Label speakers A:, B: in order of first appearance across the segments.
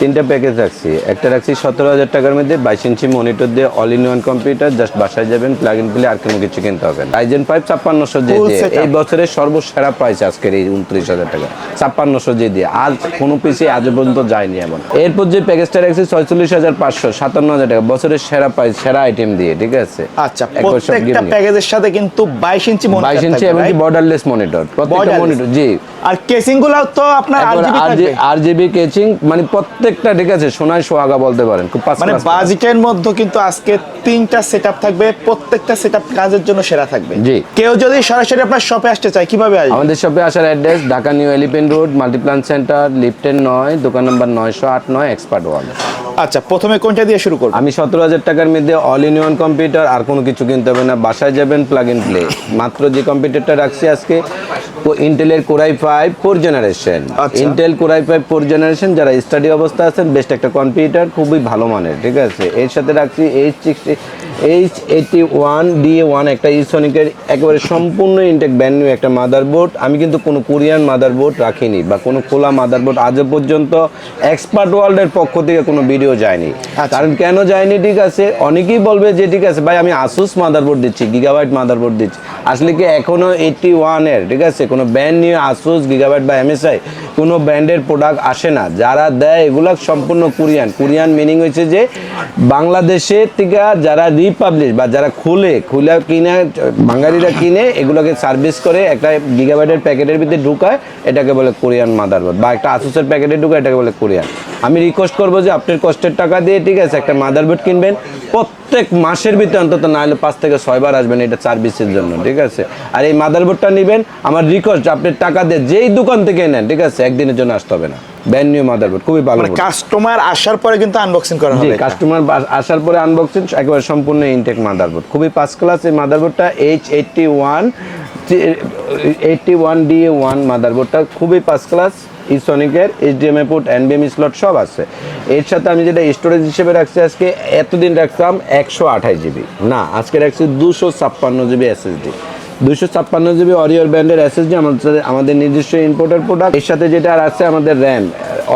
A: তিনটা প্যাকেজ রাখছি। একটা রাখছি সতেরো হাজার টাকার মধ্যে বাইশ ইঞ্চি মনিটর দিয়ে all in one computer just বাসায় যাবেন প্লাগ ইন প্লে আর কোনো কিছু কিনতে হবে রাইজেন ফাইভ ছাপ্পান্নশো যে দিয়ে। এই বছরের সর্বসেরা প্রাইস আজকের এই উনত্রিশ হাজার টাকা। ছাপ্পান্নশো যে দিয়ে। আজ কোনো পিসি আজ পর্যন্ত যায়নি এমন। এরপর যে প্যাকেজটা রাখছি ছয়চল্লিশ হাজার পাঁচশো সাতান্ন হাজার টাকা। বছরের সেরা প্রাইস সেরা আইটেম দিয়ে ঠিক আছে?
B: আচ্ছা প্রত্যেকটা প্যাকেজের সাথে কিন্তু বাইশ ইঞ্চি
A: বাইশ ইঞ্চি এমনকি বর্ডারলেস মনিটর প্রত্যেকটা মনিটর জি।
B: আর কেসিংগুলো তো আপনার আরজিবি থাকবে।
A: আর জিবি কেচিং মানে প্রত্যেকটা ঠিক আছে সোনায় সোহাগা বলতে পারেন খুব
B: মানে বাজেটের মধ্যে কিন্তু আজকে তিনটা সেটআপ থাকবে প্রত্যেকটা সেটআপ কাজের জন্য সেরা থাকবে।
A: জি।
B: কেউ যদি সরাসরি আপনার শপে আসতে চায় কীভাবে আসবে?
A: আমাদের শপে আসার address Dhaka new elephant road Multiplan centre লিফটেন নয় দোকান নাম্বার নয়শো আট নয় এক্সপার্ট ওয়ান
B: আচ্ছা প্রথমে কোনটা দিয়ে শুরু করব?
A: আমি সতেরো হাজার টাকার মধ্যে অল ইন ওয়ান কম্পিউটার আর কোনো কিছু কিনতে হবে না বাসায় যাবেন প্লাগ ইন প্লে মাত্র যে কম্পিউটারটা রাখছি আজকে ইন্টেলের core i five four generation. Intel core i five four generation যারা স্টাডি অবস্থা আছেন বেস্ট একটা কম্পিউটার খুবই ভালো মানের ঠিক আছে? এর সাথে রাখছি H sixty H eighty one D one একটা ইসনিকের একেবারে সম্পূর্ণ ইনটেক ব্যান্ড নিউ একটা মাদারবোর্ড আমি কিন্তু কোনো কোরিয়ান মাদারবোর্ড রাখিনি বা কোনো খোলা মাদারবোর্ড আজও পর্যন্ত এক্সপার্ট ওয়ার্ল্ডের পক্ষ থেকে কোনো ভিডিও যায়নি।
B: আচ্ছা।
A: কারণ কেন যায়নি? ঠিক আছে অনেকেই বলবে যে ঠিক আছে ভাই আমি আসুস মাদারবোর্ড দিচ্ছি গিগাবাইট মাদারবোর্ড দিচ্ছি। আসলে কি এখনও এইটটি ওয়ানের ঠিক আছে? কোনো ব্র্যান্ড নিয়ে আসুস গিগাবাইট বা এমএসআই কোনো ব্র্যান্ডের প্রোডাক্ট আসে না। যারা দেয় এগুলো সম্পূর্ণ কোরিয়ান। কোরিয়ান মিনিং হয়েছে যে বাংলাদেশের থেকে যারা রিপাবলিশ বা যারা খুলে খুলে কিনে, বাঙালিরা কিনে, এগুলোকে সার্ভিস করে, একটা গিগাবাইটের প্যাকেটের ভিতরে ঢুকায়, এটাকে বলে কোরিয়ান মাদারবোর্ড বা একটা আসুসের প্যাকেটে ঢুকায়, এটাকে বলে কোরিয়ান। আমি রিকোয়েস্ট করব যে আপনার কষ্টের টাকা দিয়ে ঠিক আছে, একটা মাদারবোর্ড কিনবেন। প্রত্যেক মাসের ভিতরে অন্তত না হলে পাঁচ থেকে ছয়বার আসবেন এটা সার্ভিসের জন্য, ঠিক আছে? আর এই মাদারবোর্ডটা নেবেন। আমার রিকোয়েস্ট আপনি টাকা দিয়ে যেই দোকান থেকে নেন, ঠিক আছে? একদিনের জন্য আসতে হবে না। ব্যান্ড নিউ মাদারবোর্ড খুবই ভালো
B: মানে কাস্টমার আসার পরে কিন্তু আনবক্সিং করা হবে।
A: কাস্টমার আসার পরে আনবক্সিং একেবারে সম্পূর্ণ ইনটেক মাদারবোর্ড খুবই ফার্স্ট ক্লাস এই মাদারবোর্ডটা H eighty one eighty one D one মাদারবোর্ডটা খুবই ফার্স্ট ক্লাস ইসনিকের এইচডিএমআই পোর্ট এনবিএম স্লট সব আছে। এর সাথে আমি যেটা স্টোরেজ হিসেবে রাখছি আজকে এতদিন রাখতাম একশো আঠাশ জিবি না আজকে রাখছি দুশো ছাপ্পান্ন জিবি এসএসডি দুশো ছাপ্পান্ন জিবি অরিওর ব্র্যান্ডের এসএসডি আমাদের আমাদের নিজস্ব ইম্পোর্টের প্রোডাক্টের সাথে যেটা আর আছে আমাদের র্যাম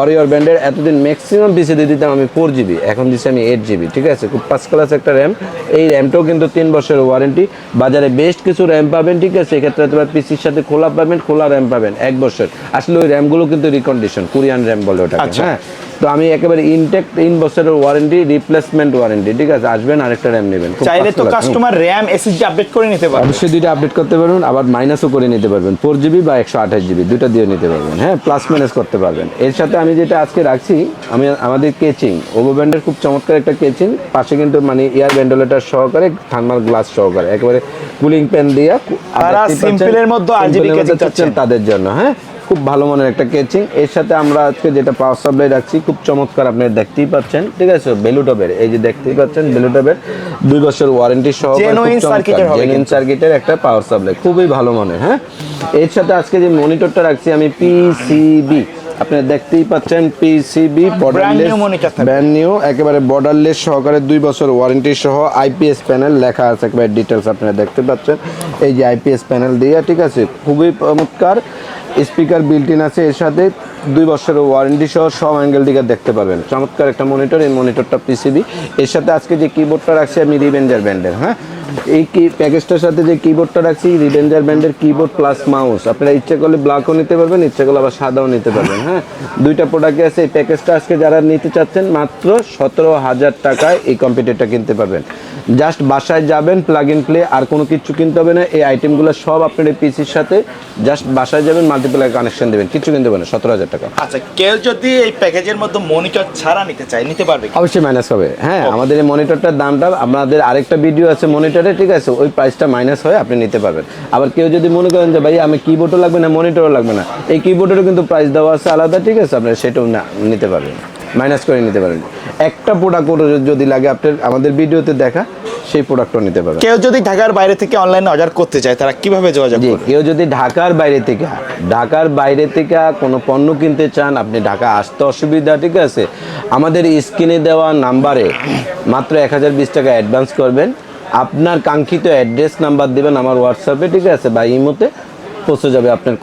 A: অরিওর ব্র্যান্ডের এতদিন ম্যাক্সিমাম পিসি দিয়ে দিতাম আমি ফোর জিবি। এখন দিচ্ছি আমি এইট জিবি ঠিক আছে? খুব ফার্স্ট ক্লাস একটা র্যাম এই র্যামটাও কিন্তু তিন বছরের ওয়ারেন্টি বাজারে বেস্ট কিছু র্যাম পাবেন ঠিক আছে? এক্ষেত্রে তোমার পিসির সাথে খোলা পাবেন খোলা র্যাম পাবেন এক বছর। আসলে ওই র্যামগুলো কিন্তু রিকন্ডিশন কোরিয়ান র্যাম বলে ওটাকে
B: আচ্ছা।
A: হ্যাঁ? তো আমি একেবারে ইনটেক তিন বছরের ওয়ারেন্টি রিপ্লেসমেন্ট ওয়ারেন্টি ঠিক আছে? আসবেন আরেকটা র্যাম নেবেন।
B: চাইলে তো কাস্টমার র্যাম এসএসডি আপডেট করে নিতে পারবে।
A: অবশ্যই দুইটা আপডেট করতে পারবেন আবার মাইনাসও করে নিতে পারবেন। ফোর জিবি বা একশো আঠাশ জিবি দুইটা দিয়ে নিতে পারবেন হ্যাঁ? প্লাস মাইনাস করতে পারবেন। এর সাথে আমি যেটা আজকে রাখছি আমি আমাদের কেচিং ওভো ব্যান্ডের খুব চমৎকার একটা কেচিং পাশে কিন্তু মানে এয়ার ভেন্টিলেটার সহকারে থার্মাল গ্লাস সহকারে একেবারে কুলিং প্যান দিয়ে।
B: মধ্যে
A: তাদের জন্য হ্যাঁ? খুব ভালো মানের একটা কেচিং এর সাথে আমরা আজকে যেটা পাওয়ার সাপ্লাই রাখছি খুব চমৎকার আপনি দেখতেই পাচ্ছেন। ঠিক আছে বেলুটবের এই যে দেখতেই পাচ্ছেন বেলুটবের দুই বছর ওয়ারেন্টি সহ
B: কিন্তু।
A: সার্কিটের একটা পাওয়ার সাপ্লাই খুবই ভালো মানের হ্যাঁ? এর সাথে আজকে যে মনিটরটা রাখছি আমি পিসিবি আপনি দেখতেই পাচ্ছেন পিসিবি বর্ডারলেস। ব্র্যান্ড নিউ একেবারে বর্ডারলেস সহকারে দুই বছর ওয়ারেন্টি সহ আইপিএস প্যানেল লেখা আছে। একেবারে ডিটেলস আপনারা দেখতে পাচ্ছেন। এই যে আইপিএস প্যানেল দিয়ে ঠিক আছে? খুবই চমৎকার। স্পিকার বিল্ট ইন আছে। এর সাথে দুই বছরের ওয়ারেন্টি সহ সব অ্যাঙ্গেল দিকে দেখতে পারবেন চমৎকার একটা মনিটর এই মনিটরটা পিসিবি এর সাথে আজকে যে কিবোর্ডটা রাখছি আমি রিভেঞ্জার ব্র্যান্ডের হ্যাঁ? এই কি প্যাকেজটার সাথে যে কিবোর্ডটা রাখছি রিভেঞ্জার ব্র্যান্ডের কিবোর্ড প্লাস মাউস আপনারা ইচ্ছে করলে ব্ল্যাকও নিতে পারবেন ইচ্ছে করলে আবার সাদাও নিতে পারবেন হ্যাঁ? দুইটা প্রোডাক্টে আছে এই প্যাকেজটা আজকে যারা নিতে চাচ্ছেন মাত্র সতেরো হাজার টাকায় এই কম্পিউটারটা কিনতে পারবেন। জাস্ট বাসায় যাবেন প্লাগ ইন প্লে আর কোনো কিছু কিনতে হবে না। এই আইটেমগুলো সব আপনার এই পিসির সাথে জাস্ট বাসায় যাবেন মাল্টিপ্লাই কানেকশন দেবেন। কিছু কিনতে হবে না সতেরো হাজার টাকা।
B: আচ্ছা কেউ যদি এই প্যাকেজের মধ্যে মনিটর ছাড়া নিতে চায় নিতে পারবে
A: অবশ্যই মাইনাস হবে। হ্যাঁ আমাদের এই মনিটরটার দামটা আমাদের আরেকটা ভিডিও আছে মনিটরে ঠিক আছে ওই প্রাইসটা মাইনাস হয়ে আপনি নিতে পারবেন। আবার কেউ যদি মনে করেন যে ভাই আমি কিবোর্ডও লাগবে না মনিটরও লাগবে না এই কিবোর্ডেরও কিন্তু প্রাইস দেওয়া আছে আলাদা ঠিক আছে আপনি সেটাও না নিতে পারবেন মাইনাস করে নিতে পারেন একটা প্রোডাক্ট যদি লাগে আপনার আমাদের ভিডিওতে দেখা সেই প্রোডাক্টও নিতে পারবেন।
B: কেউ যদি ঢাকার বাইরে থেকে অনলাইনে অর্ডার করতে চায় তারা কীভাবে যোগাযোগ করবে?
A: কেউ যদি ঢাকার বাইরে থেকে ঢাকার বাইরে থেকে কোনো পণ্য কিনতে চান আপনি ঢাকা আসতে অসুবিধা ঠিক আছে আমাদের স্ক্রিনে দেওয়া নাম্বারে মাত্র এক হাজার বিশ টাকা অ্যাডভান্স করবেন। আপনার কাঙ্ক্ষিত অ্যাড্রেস নাম্বার দেবেন আমার হোয়াটসঅ্যাপে ঠিক আছে? বা ইমোতে পৌঁছে যাবে আপনার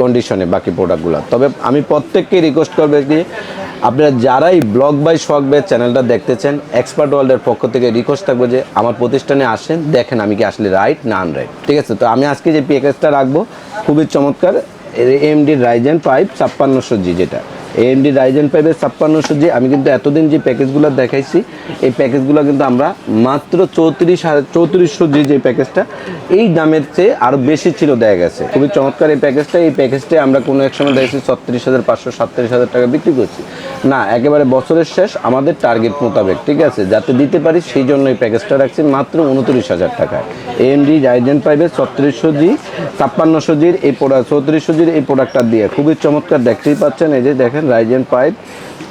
A: কন্ডিশনে বাকি প্রোডাক্টগুলো তবে আমি প্রত্যেককে রিকোয়েস্ট করবে কি, আপনারা যারাই ব্লগ বাই শখ বাই চ্যানেলটা দেখতেছেন এক্সপার্ট ওয়ার্ল্ডের পক্ষ থেকে রিকোয়েস্ট থাকবে যে আমার প্রতিষ্ঠানে আসেন, দেখেন আমি কি আসলে রাইট না আনরাইট ঠিক আছে? তো আমি আজকে যে প্যাকেজটা রাখব, খুবই চমৎকার এম এমডি রাইজেন পাইপ ছাপ্পান্নশো জি যেটা। এএমডি রাইজেন পাইপের ছাপ্পান্নশো জি আমি কিন্তু এতদিন যে প্যাকেজগুলো দেখাইছি, এই প্যাকেজগুলো কিন্তু আমরা মাত্র চৌত্রিশ চৌত্রিশশো জি যে প্যাকেজটা, এই দামের চেয়ে আরও বেশি ছিল দেয়া গেছে। খুবই চমৎকার এই প্যাকেজটা এই প্যাকেজটা আমরা কোনো এক সময় দেখেছি ছত্রিশ হাজার পাঁচশো সাতত্রিশ হাজার টাকা বিক্রি করছি। না, একেবারে বছরের শেষ, আমাদের টার্গেট মোতাবেক, ঠিক আছে? যাতে দিতে পারি, সেই জন্য এই প্যাকেজটা রাখছি মাত্র উনত্রিশ হাজার টাকায়। এএমডি রাইজেন পাইপের ছত্রিশশো জি ছাপ্পান্নশো জির এই প্রোডাক্ট চৌত্রিশশো জির এই প্রোডাক্টটা দিয়ে, খুবই চমৎকার, দেখতেই পাচ্ছেন, এই যে দেখেন রাইজেন পাইপ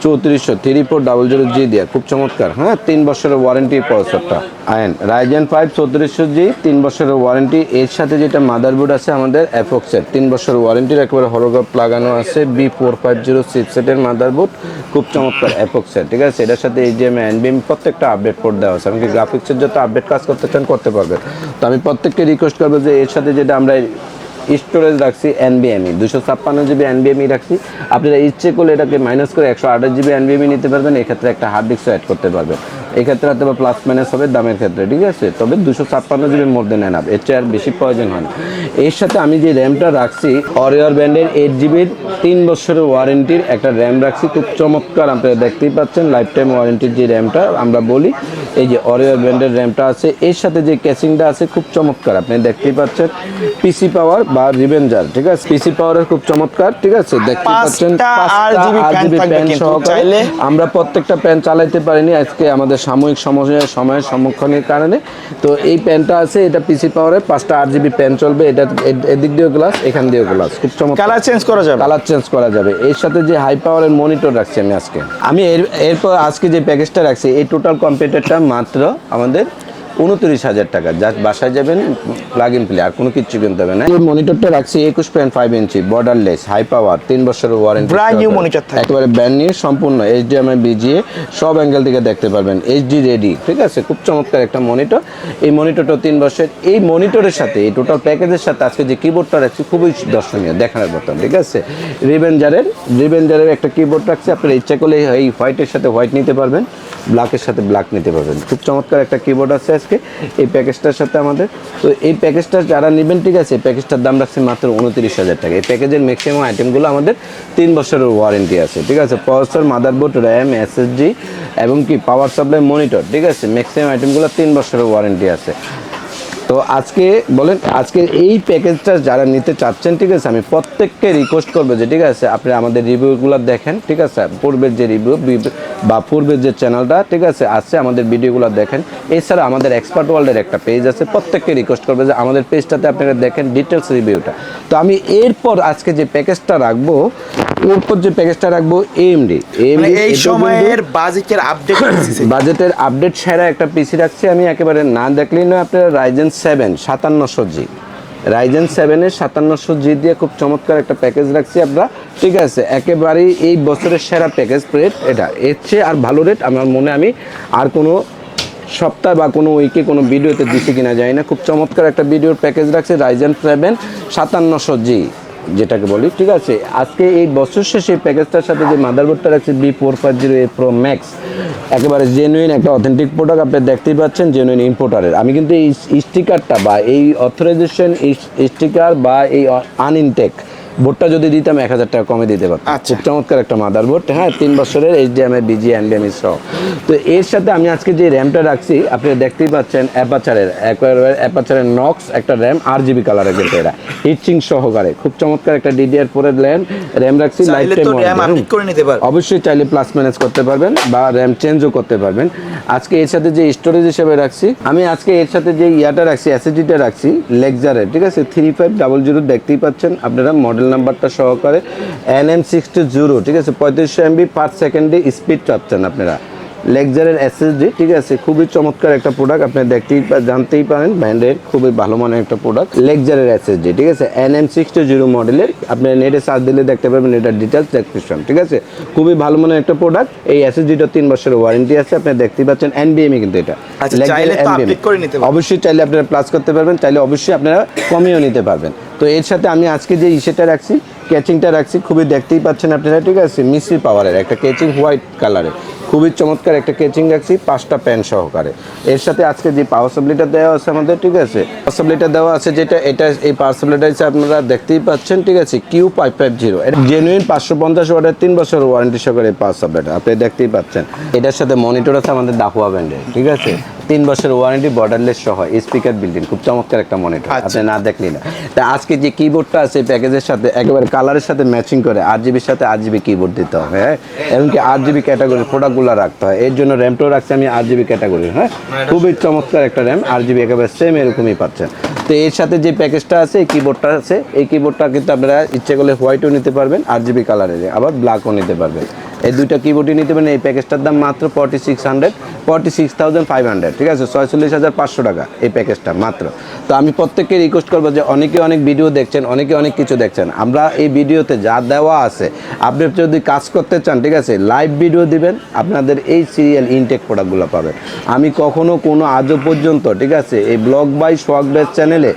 A: চৌত্রিশশো, three four double zero G দিয়ে। খুব চমৎকার হ্যাঁ? তিন বছরের ওয়ারেন্টি প্রসেসরটা আইন রাইজেন ফাইভ চৌত্রিশশো জি, তিন বছরের ওয়ারেন্টি এর সাথে যেটা মাদারবোর্ড আছে আমাদের অ্যাফক্সের তিন বছরের ওয়ারেন্টির একেবারে হরোগ্রাফ লাগানো আছে বি ফোর ফাইভ জিরো সিক্সেটের মাদারবোর্ড খুব চমৎকার অ্যাফক্সের ঠিক আছে? এটার সাথে এই যে এনবিএম প্রত্যেকটা আপডেট কোড দেওয়া আছে। এমনকি গ্রাফিক্সের যত আপডেট কাজ করতে চান, করতে পারবেন। তো আমি প্রত্যেককে রিকোয়েস্ট করব যে এর সাথে যেটা আমরা স্টোরেজ রাখছি এনবিএমই দুশো ছাপ্পান্ন জিবি এনবিএমই রাখছি। আপনারা ইচ্ছে করলে এটাকে মাইনাস করে একশো আঠাশ জিবি এনবিএমই নিতে পারবেন, এক্ষেত্রে একটা হার্ড ডিস্কও অ্যাড করতে পারবেন। এক্ষেত্রে হয়তো বা প্লাস মাইনাস হবে দামের ক্ষেত্রে, ঠিক আছে? তবে দুশো ছাপ্পান্ন জিবির মধ্যে নেন এর চেয়ে আর বেশি প্রয়োজন হয় না। এর সাথে আমি যে র্যামটা রাখছি অরিয়র ব্র্যান্ডের এইট জিবির তিন বছরের ওয়ারেন্টির একটা র্যাম রাখছি, খুব চমৎকার, আপনারা দেখতেই পাচ্ছেন লাইফ টাইম ওয়ারেন্টির যে র্যামটা আমরা বলি, এই যে অরিয়র ব্র্যান্ডের র্যামটা আছে, এর সাথে যে ক্যাসিংটা আছে, খুব চমৎকার, আপনি দেখতেই পাচ্ছেন। পিসি পাওয়ার বা রিভেঞ্জার ঠিক আছে? পিসি পাওয়ারের খুব চমৎকার ঠিক আছে? দেখতে পাচ্ছেন প্যান সহকারে। আমরা প্রত্যেকটা প্যান চালাইতে পারিনি আজকে আমাদের সাময়িক সমস্যার সময়ের সম্মুখীনের কারণে। তো এই প্যানটা আছে এটা পিসি পাওয়ারের পাঁচটা আট জিবি প্যান চলবে এটা এদিক দিয়েও গ্লাস এখান দিয়েও গ্লাস খুব চমৎকার।
B: কালার চেঞ্জ করা যাবে।
A: কালার চেঞ্জ করা যাবে। এর সাথে যে হাই পাওয়ারের মনিটর রাখছি আমি আজকে। আমি এর এরপর আজকে যে প্যাকেজটা রাখছি এই টোটাল কম্পিউটারটা মাত্র আমাদের উনত্রিশ হাজার টাকা। যা বাসায় যাবেন প্লাগ ইন প্লে আর কোনো কিছু কিনতে হবে না। এই মনিটরটা রাখছি একুশ point five inch borderless high power তিন বছরের ওয়ারেন্টি
B: Brand new monitor থাকবে।
A: একেবারে ব্র্যান্ড নিউ সম্পূর্ণ এইচডিএমআই বিজিএ সব অ্যাঙ্গেল থেকে দেখতে পারবেন এইচডি রেডি ঠিক আছে? খুব চমৎকার একটা মনিটর এই মনিটরটা তিন বছর এই মনিটরের সাথে এই টোটাল প্যাকেজের সাথে আজকে যে কিবোর্ডটা রাখছি খুবই দর্শনীয় দেখানোর মতন ঠিক আছে? রিভেঞ্জারের রিভেঞ্জারের একটা কিবোর্ড রাখছি আপনারা ইচ্ছা করলে এই হোয়াইটের সাথে হোয়াইট নিতে পারবেন ব্ল্যাকের সাথে ব্ল্যাক নিতে পারবেন। খুব চমৎকার একটা কিবোর্ড আছে আজকে। এই প্যাকেজটার সাথে আমাদের তো এই প্যাকেজটা যারা নেবেন, ঠিক আছে প্যাকেজটার দাম রাখছে মাত্র উনত্রিশ হাজার টাকা। এই প্যাকেজের ম্যাক্সিমাম আইটেমগুলো আমাদের তিন বছরের ওয়ারেন্টি আছে, ঠিক আছে? প্রসেসর মাদারবোর্ড র্যাম এসএসডি এবং কি পাওয়ার সাপ্লাই মনিটর ঠিক আছে? ম্যাক্সিমাম আইটেমগুলো তিন বছরের ওয়ারেন্টি আছে। তো আজকে বলেন আজকে এই প্যাকেজটা যারা নিতে চাচ্ছেন ঠিক আছে আমি প্রত্যেককে রিকোয়েস্ট করব যে ঠিক আছে আপনি আমাদের রিভিউগুলো দেখেন ঠিক আছে পূর্বের যে রিভিউ বা পূর্বের যে চ্যানেলটা ঠিক আছে আছে আমাদের ভিডিওগুলো দেখেন। এছাড়া আমাদের এক্সপার্ট ওয়ার্ল্ডের একটা পেজ আছে প্রত্যেককে রিকোয়েস্ট করবে যে আমাদের পেজটাতে আপনারা দেখেন ডিটেলস রিভিউটা তো আমি এরপর আজকে যে প্যাকেজটা রাখব এরপর যে প্যাকেজটা রাখব এমডি
B: মানে
A: এএমডি
B: এই সময়ের বাজেটের আপডেট
A: বাজেটের আপডেট সেরা একটা পিসি রাখছি আমি একেবারে না দেখলেই নয় আপনারা রাইজেন সেভেন সাতান্নশো জি রাইজেন সেভেনের সাতান্নশো জি দিয়ে খুব চমৎকার একটা প্যাকেজ রাখছি আমরা। ঠিক আছে, একেবারেই এই বছরের সেরা প্যাকেজ রেট এটা। এর চেয়ে আর ভালো রেট আমার মনে আমি আর কোনো সপ্তাহ বা কোনো উইকে কোনো ভিডিওতে দিছি কিনা যায় না। খুব চমৎকার একটা ভিডিওর প্যাকেজ রাখছে রাইজেন সেভেন সাতান্নশো জি যেটাকে বলি, ঠিক আছে? আজকে এই বছর শেষে প্যাকেজটার সাথে যে মাদারবোর্ডটা রাখছে B four five zero A pro max একেবারে জেনুইন একটা অথেন্টিক প্রোডাক্ট আপনি দেখতেই পাচ্ছেন জেনুইন ইম্পোর্টারের আমি কিন্তু এই স্টিকারটা বা এই অথরাইজেশন স্টিকার বা এই আনইনটেক বোর্ডটা যদি দিতাম এক হাজার টাকা কমে দিতে পারতাম।
B: আচ্ছা।
A: খুব চমৎকার একটা মাদার বোর্ড হ্যাঁ তিন বছরের এইচডিএমআই বিজি এনডিএমই সহ। তো এর সাথে আমি আজকে যে র্যামটা রাখছি আপনি দেখতেই পাচ্ছেন অ্যাপাচারের অ্যাপাচারের নক্স একটা র্যাম আর জিবি কালারের কিন্তু এরা হিটচিং সহকারে খুব চমৎকার একটা ডিডিআর ফোরের র্যাম র্যাম রাখছি লাইফ
B: পারবেন।
A: অবশ্যই চাইলে প্লাস ম্যানেজ করতে পারবেন বা র্যাম চেঞ্জও করতে পারবেন। আজকে এর সাথে যে স্টোরেজ হিসেবে রাখছি আমি আজকে এর সাথে যে ইয়াটা রাখছি অ্যাসিডিটা রাখছি লেগজারের ঠিক আছে? থ্রি ফাইভ ডাবল জিরো দেখতেই পাচ্ছেন আপনারা মডেল নাম্বারটা সহকারে এন এম সিক্সটি জিরো ঠিক আছে? পঁয়ত্রিশশো এমবি পার সেকেন্ডে স্পিড চাচ্ছেন আপনারা। লেকজারের এসএসডি ঠিক আছে? খুবই চমৎকার একটা প্রোডাক্ট আপনি দেখতেই জানতেই পারেন ব্র্যান্ডের খুবই ভালো মানের একটা প্রোডাক্ট লেকজারের এসএসডি ঠিক আছে? এন এম সিক্সটি জিরো মডেলের আপনি নেটে সার্চ দিলে দেখতে পারবেন এটার ডিটেলস ডেসক্রিপশন ঠিক আছে? খুবই ভালো মানের একটা প্রোডাক্ট এই এসএসডিটা তিন বছরের ওয়ারেন্টি আছে আপনি দেখতেই পাচ্ছেন এনবিএমই কিন্তু এটা।
B: আচ্ছা,
A: অবশ্যই চাইলে আপনারা প্লাস করতে পারবেন চাইলে অবশ্যই আপনারা কমিয়েও নিতে পারবেন। তো এর সাথে আমি আজকে যে ইসেটা রাখছি ক্যাচিংটা রাখছি খুবই দেখতেই পাচ্ছেন আপনারা ঠিক আছে? মিসি পাওয়ারের একটা ক্যাচিং হোয়াইট কালারের খুবই চমৎকার একটা কেচিং রাখছি পাঁচটা প্যান সহকারে। এর সাথে আজকে যে পাওয়ার সাপ্লিটা দেওয়া আছে আমাদের ঠিক আছে? পাওয়ার সাপ্লিটা দেওয়া আছে যেটা এটা এই পাওয়ার সাপ্লিটা হচ্ছে আপনারা দেখতেই পাচ্ছেন ঠিক আছে? কিউ ফাইভ ফাইভ জিরো এটা জেনুইন পাঁচশো পঞ্চাশ ওয়াটের তিন বছর ওয়ারেন্টি সহকারে এই পাওয়ার সাপ্লিটা আপনি দেখতেই পাচ্ছেন। এটার সাথে মনিটর আছে আমাদের দাহুয়া ব্র্যান্ডের ঠিক আছে? তিন বছর ওয়ারেন্টি বর্ডারলেস সহ স্পিকার বিল্ডিং খুব চমৎকার একটা মনিটর
B: আচ্ছা।
A: আপনি না দেখলি না। তা আজকে যে কিবোর্ডটা আছে প্যাকেজের সাথে একেবারে কালারের সাথে ম্যাচিং করে আট জিবির সাথে আট জিবি কিবোর্ড দিতে হবে হ্যাঁ? এমনকি আট জিবি ক্যাটাগরির প্রোডাক্টগুলো রাখতে হয়। এর জন্য র্যামটাও রাখছি আমি আর জিবি ক্যাটাগরির হ্যাঁ খুবই চমৎকার একটা র্যাম আর জিবি একেবারে সেম এরকমই পাচ্ছেন। তো এর সাথে যে প্যাকেজটা আছে এই কিবোর্ডটা আছে এই কিবোর্ডটা কিন্তু আপনারা ইচ্ছে করলে হোয়াইটও নিতে পারবেন আর জিবি কালারের আবার ব্ল্যাকও নিতে পারবেন। এই দুইটা কিবোর্ডই নিতে পারেন। এই প্যাকেজটার দাম মাত্র forty six hundred forty six thousand five hundred ঠিক আছে? ছয়চল্লিশ হাজার পাঁচশো টাকা এই প্যাকেজটা মাত্র। তো আমি প্রত্যেককে রিকোয়েস্ট করব যে অনেকে অনেক ভিডিও দেখছেন, অনেকে অনেক কিছু দেখছেন। আমরা এই ভিডিওতে যা দেওয়া আছে, আপনি যদি কাজ করতে চান, ঠিক আছে? লাইভ ভিডিও দিবেন, আপনাদের এই সিরিয়াল ইনটেক প্রোডাক্টগুলো পাবেন। আমি কখনো কোনো আজও পর্যন্ত, ঠিক আছে? এই ব্লগ বাই সোয়াগ বেস চ্যানেলে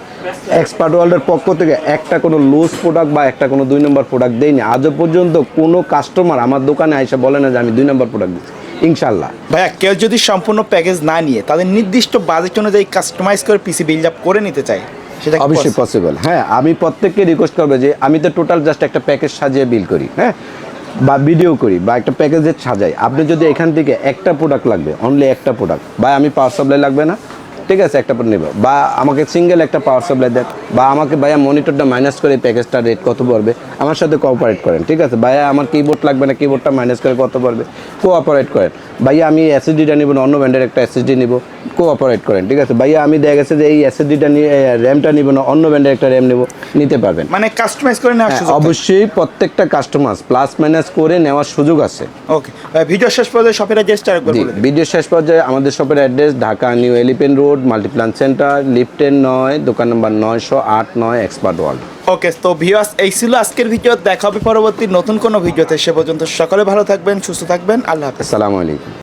A: এক্সপার্ট ওয়ার্ল্ডের পক্ষ থেকে একটা কোনো লুজ প্রোডাক্ট বা একটা কোনো দুই নম্বর প্রোডাক্ট দেয়নি আজও পর্যন্ত কোনো কাস্টমার আমার দোকানে এসে বলে না যে আমি দুই নম্বর প্রোডাক্ট দিচ্ছি ইনশাল্লাহ
B: ভাইয়া কেউ যদি সম্পূর্ণ প্যাকেজ না নিয়ে তাদের নির্দিষ্ট বাজেট অনুযায়ী কাস্টমাইজ করে পিসি বিল্ড আপ করে নিতে চায় সেটা
A: অবশ্যই পসিবল হ্যাঁ আমি প্রত্যেককে রিকোয়েস্ট করব যে আমি তো টোটাল জাস্ট একটা প্যাকেজ সাজিয়ে বিল করি হ্যাঁ? বা ভিডিও করি বা একটা প্যাকেজের সাজাই। আপনি যদি এখান থেকে একটা প্রোডাক্ট লাগবে অনলি একটা প্রোডাক্ট বা আমি পাওয়ার সাপ্লাই লাগবে না? ঠিক আছে একটা নেব। বা আমাকে সিঙ্গেল একটা পাওয়ার সাপ্লাই দেন বা আমাকে ভাইয়া মনিটরটা মাইনাস করে প্যাকেজটা রেট কত পড়বে আমার সাথে কোঅপারেট করেন ঠিক আছে? ভাইয়া আমার কিবোর্ড লাগবে না কিবোর্ডটা মাইনাস করে কত পড়বে কোঅপারেট করেন। ভাইয়া আমি এসএসডিটা নিব না অন্য ব্র্যান্ডের একটা এসএসডি নিব কোঅপারেট করেন ঠিক আছে? ভাইয়া আমি দেখা গেছে যে এই এসএসডিটা নিয়ে র্যামটা নিব না অন্য ব্র্যান্ডের একটা র্যাম নেব নিতে পারবেন।
B: মানে কাস্টমাইজ করে নেওয়ার
A: হ্যাঁ,
B: সুযোগ
A: অবশ্যই প্রত্যেকটা কাস্টমার প্লাস মাইনাস করে নেওয়ার সুযোগ আছে।
B: ওকে ভিডিও শেষ পর্যন্ত শপের অ্যাড্রেসটা একবার বলে
A: ভিডিও শেষ পর্যায়ে আমাদের শপের address Dhaka New Elephant Road Multiplan Center লিফটেন নয় দোকান নম্বর নয়শো আট নয় এক্সপার্ট ওয়ার্ল্ড
B: ওকে তো ভিওয়াস এই ছিল আজকের ভিডিও দেখা হবে পরবর্তী নতুন কোনো ভিডিওতে সে পর্যন্ত সকলে ভালো থাকবেন সুস্থ থাকবেন। আল্লাহ হাফেজ।
A: আসসালামু আলাইকুম।